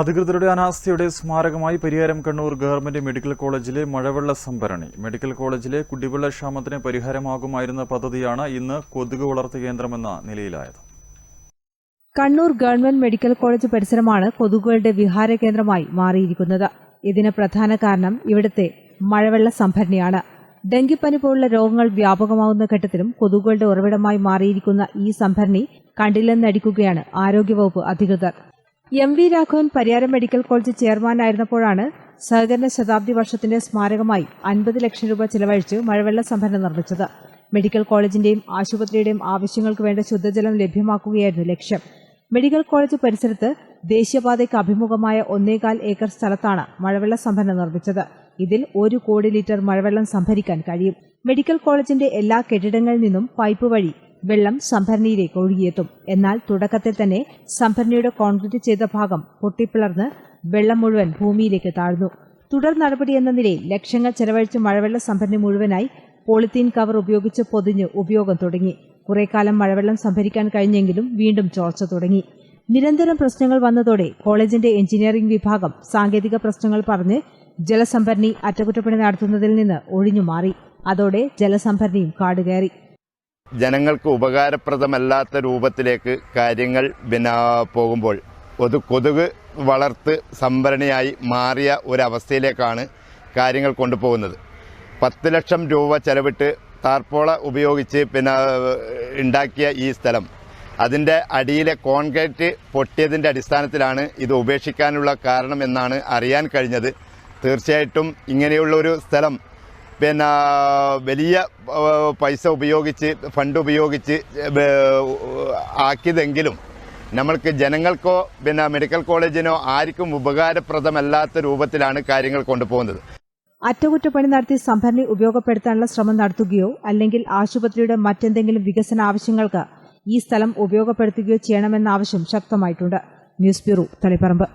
അധികൃതരുടെ അനാസ്ഥയുടെ സ്മാരകമായി പരിഹാരം Kannur government medical കോളേജിലെ മഴവെള്ള സംഭരണി. മെഡിക്കൽ കോളേജിലെ കുടിവെള്ള ക്ഷാമത്തിന് പരിഹാരമാകുമായിരുന്ന പദ്ധതിയാണ് ഇന്ന് കൊതുക് വളർത്തു കേന്ദ്രമെന്ന നിലയിലായത്. കണ്ണൂർ ഗവൺമെന്റ് മെഡിക്കൽ കോളേജ് പരിസരമാണ് കൊതുകുകളുടെ വിഹാര കേന്ദ്രമായി മാറിയിരിക്കുന്നത്. ഇതിന് പ്രധാന കാരണം ഇവിടുത്തെ മഴവെള്ള സംഭരണിയാണ്. ഡെങ്കിപ്പനി പോലുള്ള രോഗങ്ങൾ വ്യാപകമാകുന്ന ഘട്ടത്തിലും കൊതുകുകളുടെ ഉറവിടമായി മാറിയിരിക്കുന്ന ഈ സംഭരണി കണ്ടില്ലെന്നടിക്കുകയാണ് ആരോഗ്യവകുപ്പ് അധികൃതർ. M V Raghavan Pariyaram medical college ചെയർമാനായിരുന്നപ്പോഴാണ് സഹകരണ ശതാബ്ദി വർഷത്തിന്റെ സ്മാരകമായി അൻപത് ലക്ഷം രൂപ ചെലവഴിച്ച് മഴവെള്ള സംഭരണം നിർമ്മിച്ചത്. മെഡിക്കൽ കോളേജിന്റെയും ആശുപത്രിയുടെയും ആവശ്യങ്ങൾക്ക് വേണ്ട ശുദ്ധജലം ലഭ്യമാക്കുകയായിരുന്നു ലക്ഷ്യം. മെഡിക്കൽ കോളേജ് പരിസരത്ത് ദേശീയപാതയ്ക്ക് അഭിമുഖമായ ഒന്നേകാൽ ഏക്കർ സ്ഥലത്താണ് മഴവെള്ള സംഭരണം നിർമ്മിച്ചത്. ഇതിൽ ഒരു കോടി ലിറ്റർ മഴവെള്ളം സംഭരിക്കാൻ കഴിയും. മെഡിക്കൽ കോളേജിന്റെ എല്ലാ കെട്ടിടങ്ങളിൽ നിന്നും പൈപ്പ് വഴി വെള്ളം സംഭരണിയിലേക്ക് ഒഴുകിയെത്തും. എന്നാൽ തുടക്കത്തിൽ തന്നെ സംഭരണിയുടെ കോൺക്രീറ്റ് ചെയ്ത ഭാഗം പൊട്ടിപ്പിളർന്ന് വെള്ളം മുഴുവൻ ഭൂമിയിലേക്ക് താഴ്ന്നു. തുടർ നടപടി എന്ന നിലയിൽ ലക്ഷങ്ങൾ ചെലവഴിച്ച് മഴവെള്ള സംഭരണി മുഴുവനായി പോളിത്തീൻ കവർ ഉപയോഗിച്ച് പൊതിഞ്ഞ് ഉപയോഗം തുടങ്ങി. കുറേക്കാലം മഴവെള്ളം സംഭരിക്കാൻ കഴിഞ്ഞെങ്കിലും വീണ്ടും ചോർച്ച തുടങ്ങി. നിരന്തരം പ്രശ്നങ്ങൾ വന്നതോടെ കോളേജിന്റെ എഞ്ചിനീയറിംഗ് വിഭാഗം സാങ്കേതിക പ്രശ്നങ്ങൾ പറഞ്ഞ് ജലസംഭരണി അറ്റകുറ്റപ്പണി നടത്തുന്നതിൽ നിന്ന് ഒഴിഞ്ഞുമാറി അതോടെ ജലസംഭരണിയും കാടുകയറി. ജനങ്ങൾക്ക് ഉപകാരപ്രദമല്ലാത്ത രൂപത്തിലേക്ക് കാര്യങ്ങൾ പിന്നെ പോകുമ്പോൾ ഒരു കൊതുക് വളർത്ത് സംഭരണിയായി മാറിയ ഒരവസ്ഥയിലേക്കാണ് കാര്യങ്ങൾ കൊണ്ടുപോകുന്നത്. പത്ത് ലക്ഷം രൂപ ചെലവിട്ട് താർപ്പോള ഉപയോഗിച്ച് പിന്നെ ഉണ്ടാക്കിയ ഈ സ്ഥലം. അതിന്റെ അടിയിലെ കോൺക്രീറ്റ് പൊട്ടിയതിന്റെ അടിസ്ഥാനത്തിലാണ് ഇത് ഉപേക്ഷിക്കാനുള്ള കാരണം എന്നാണ് അറിയാൻ കഴിഞ്ഞത്. തീർച്ചയായിട്ടും ഇങ്ങനെയുള്ള ഒരു സ്ഥലം പിന്നെ വലിയ പൈസ ഉപയോഗിച്ച് ഫണ്ട് ഉപയോഗിച്ച് ആക്കിയതെങ്കിലും നമ്മൾക്ക് ജനങ്ങൾക്കോ പിന്നെ മെഡിക്കൽ കോളേജിനോ ആർക്കും ഉപകാരപ്രദമല്ലാത്ത രൂപത്തിലാണ് കാര്യങ്ങൾ കൊണ്ടുപോകുന്നത്. അറ്റകുറ്റപ്പണി നടത്തി സംഭരണി ഉപയോഗപ്പെടുത്താനുള്ള ശ്രമം നടത്തുകയോ അല്ലെങ്കിൽ ആശുപത്രിയുടെ മറ്റെന്തെങ്കിലും വികസന ആവശ്യങ്ങൾക്ക് ഈ സ്ഥലം ഉപയോഗപ്പെടുത്തുകയോ ചെയ്യണമെന്ന ആവശ്യം ശക്തമായിട്ടുണ്ട്. News bureau Taliparamba.